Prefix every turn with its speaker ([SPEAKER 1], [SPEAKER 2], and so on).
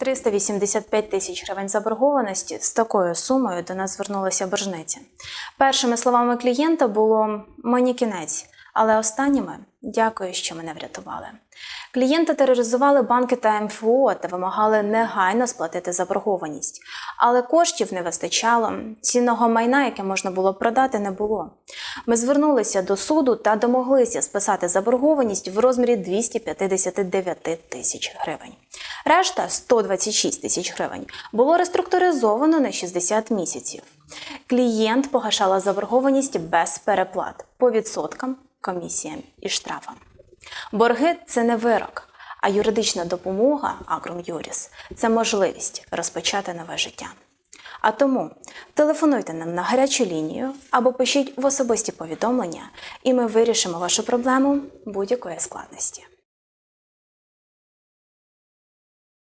[SPEAKER 1] 385 тисяч гривень заборгованості з такою сумою до нас звернулася боржниця. Першими словами клієнта було мені кінець, але останніми дякую, що мене врятували. Клієнта тероризували банки та МФО та вимагали негайно сплатити заборгованість, але коштів не вистачало. Цінного майна, яке можна було продати, не було. Ми звернулися до суду та домоглися списати заборгованість в розмірі 259 тисяч гривень. Решта 126 тисяч гривень було реструктуризовано на 60 місяців. Клієнт погашала заборгованість без переплат по відсоткам, комісіям і штрафам. Борги це не вирок, а юридична допомога Агром Юріс це можливість розпочати нове життя. А тому телефонуйте нам на гарячу лінію або пишіть в особисті повідомлення, і ми вирішимо вашу проблему будь-якої складності.